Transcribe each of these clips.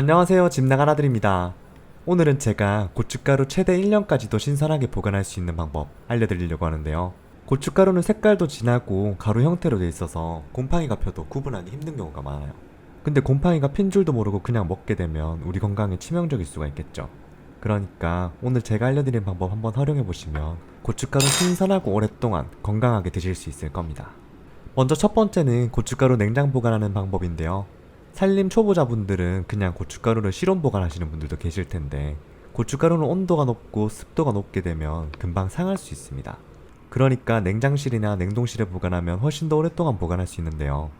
안녕하세요. 집나가라들입니다. 오늘은 제가 고춧가루 최대 1년까지도 신선하게 보관할 수 있는 방법 알려드리려고 하는데요. 고춧가루는 색깔도 진하고 가루 형태로 되어 있어서 곰팡이가 펴도 구분하기 힘든 경우가 많아요. 근데 곰팡이가 핀 줄도 모르고 그냥 먹게 되면 우리 건강에 치명적일 수가 있겠죠. 그러니까 오늘 제가 알려드린 방법 한번 활용해 보시면 고춧가루 신선하고 오랫동안 건강하게 드실 수 있을 겁니다. 먼저 첫 번째는 고춧가루 냉장 보관하는 방법인데요 살림 초보자분들은 그냥 고춧가루를 실온 보관하시는 분들도 계실 텐데 고춧가루는 온도가 높고 습도가 높게 되면 금방 상할 수 있습니다. 그러니까 냉장실이나 냉동실에 보관하면 훨씬 더 오랫동안 보관할 수 있는데요.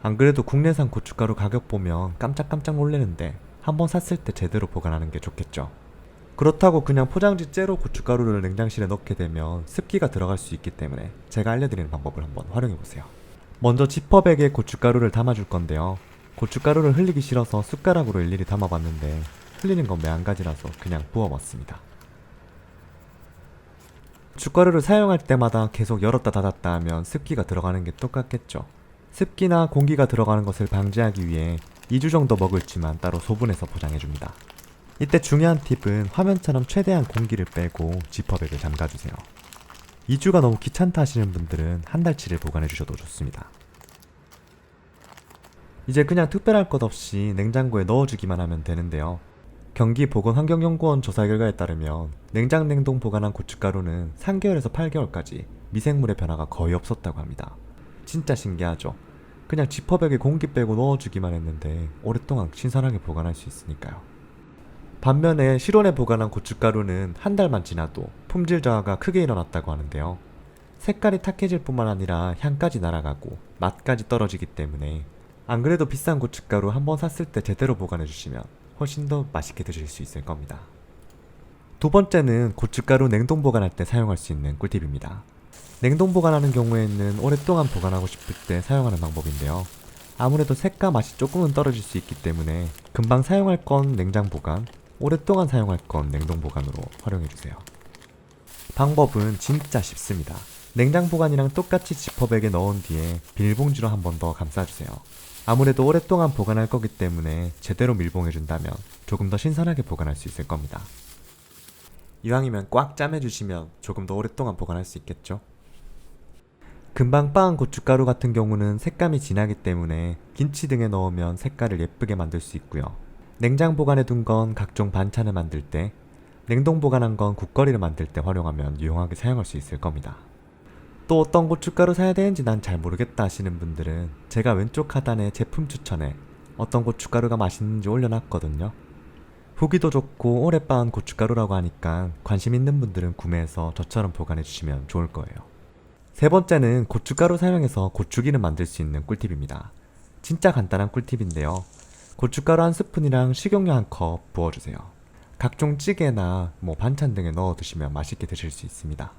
안 그래도 국내산 고춧가루 가격 보면 깜짝깜짝 놀래는데 한번 샀을 때 제대로 보관하는 게 좋겠죠. 그렇다고 그냥 포장지 째로 고춧가루를 냉장실에 넣게 되면 습기가 들어갈 수 있기 때문에 제가 알려드리는 방법을 한번 활용해 보세요. 먼저 지퍼백에 고춧가루를 담아줄 건데요. 고춧가루를 흘리기 싫어서 숟가락으로 일일이 담아봤는데 흘리는 건 매한가지라서 그냥 부어봤습니다. 고춧가루를 사용할 때마다 계속 열었다 닫았다 하면 습기가 들어가는 게 똑같겠죠. 습기나 공기가 들어가는 것을 방지하기 위해 2주 정도 먹을지만 따로 소분해서 포장해줍니다. 이때 중요한 팁은 화면처럼 최대한 공기를 빼고 지퍼백을 잠가주세요. 2주가 너무 귀찮다 하시는 분들은 한 달치를 보관해주셔도 좋습니다. 이제 그냥 특별할 것 없이 냉장고에 넣어주기만 하면 되는데요. 경기 보건환경연구원 조사 결과에 따르면 냉장 냉동 보관한 고춧가루는 3개월에서 8개월까지 미생물의 변화가 거의 없었다고 합니다. 진짜 신기하죠? 그냥 지퍼백에 공기 빼고 넣어주기만 했는데 오랫동안 신선하게 보관할 수 있으니까요. 반면에 실온에 보관한 고춧가루는 한 달만 지나도 품질 저하가 크게 일어났다고 하는데요. 색깔이 탁해질 뿐만 아니라 향까지 날아가고 맛까지 떨어지기 때문에 안 그래도 비싼 고춧가루 한번 샀을 때 제대로 보관해 주시면 훨씬 더 맛있게 드실 수 있을 겁니다. 두 번째는 고춧가루 냉동 보관할 때 사용할 수 있는 꿀팁입니다. 냉동 보관하는 경우에는 오랫동안 보관하고 싶을 때 사용하는 방법인데요. 아무래도 색과 맛이 조금은 떨어질 수 있기 때문에 금방 사용할 건 냉장 보관, 오랫동안 사용할 건 냉동 보관으로 활용해 주세요. 방법은 진짜 쉽습니다. 냉장 보관이랑 똑같이 지퍼백에 넣은 뒤에 비닐봉지로 한 번 더 감싸주세요. 아무래도 오랫동안 보관할 거기 때문에 제대로 밀봉해준다면 조금 더 신선하게 보관할 수 있을 겁니다. 이왕이면 꽉 짜매주시면 조금 더 오랫동안 보관할 수 있겠죠? 금방 빻은 고춧가루 같은 경우는 색감이 진하기 때문에 김치 등에 넣으면 색깔을 예쁘게 만들 수 있고요. 냉장 보관해 둔 건 각종 반찬을 만들 때, 냉동 보관한 건 국거리를 만들 때 활용하면 유용하게 사용할 수 있을 겁니다. 또 어떤 고춧가루 사야 되는지 난 잘 모르겠다 하시는 분들은 제가 왼쪽 하단에 제품 추천에 어떤 고춧가루가 맛있는지 올려놨거든요. 후기도 좋고 오래 빻은 고춧가루라고 하니까 관심 있는 분들은 구매해서 저처럼 보관해 주시면 좋을 거예요. 세 번째는 고춧가루 사용해서 고추기름 만들 수 있는 꿀팁입니다. 진짜 간단한 꿀팁인데요. 고춧가루 한 스푼이랑 식용유 한 컵 부어주세요. 각종 찌개나 뭐 반찬 등에 넣어 드시면 맛있게 드실 수 있습니다.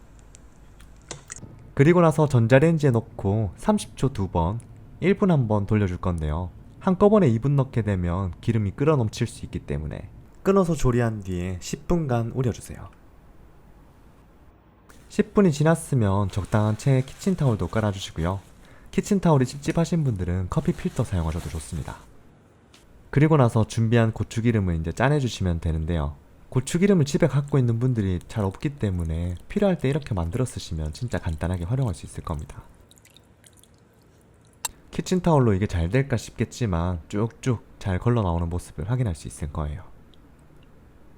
그리고 나서 전자레인지에 넣고 30초 두 번, 1분 한 번 돌려줄 건데요. 한꺼번에 2분 넣게 되면 기름이 끓어 넘칠 수 있기 때문에 끊어서 조리한 뒤에 10분간 우려주세요. 10분이 지났으면 적당한 채 키친타올도 깔아주시고요. 키친타올이 찝찝하신 분들은 커피 필터 사용하셔도 좋습니다. 그리고 나서 준비한 고추기름을 이제 짜내주시면 되는데요. 고추기름을 집에 갖고 있는 분들이 잘 없기 때문에 필요할 때 이렇게 만들어 쓰시면 진짜 간단하게 활용할 수 있을 겁니다. 키친타올로 이게 잘 될까 싶겠지만 쭉쭉 잘 걸러 나오는 모습을 확인할 수 있을 거예요.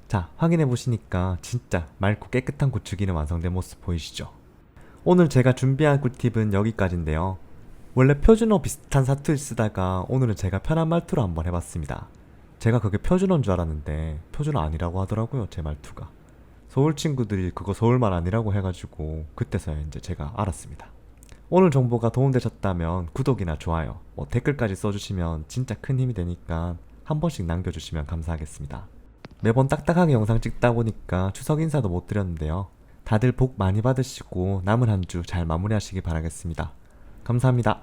자, 확인해 보시니까 진짜 맑고 깨끗한 고추기름 완성된 모습 보이시죠? 오늘 제가 준비한 꿀팁은 여기까지인데요. 원래 표준어 비슷한 사투리 쓰다가 오늘은 제가 편한 말투로 한번 해봤습니다. 제가 그게 표준어인 줄 알았는데 표준어 아니라고 하더라고요 제 말투가. 서울 친구들이 그거 서울말 아니라고 해가지고 그때서야 이제 제가 알았습니다. 오늘 정보가 도움되셨다면 구독이나 좋아요 뭐 댓글까지 써주시면 진짜 큰 힘이 되니까 한 번씩 남겨주시면 감사하겠습니다. 매번 딱딱하게 영상 찍다 보니까 추석 인사도 못 드렸는데요. 다들 복 많이 받으시고 남은 한 주 잘 마무리하시기 바라겠습니다. 감사합니다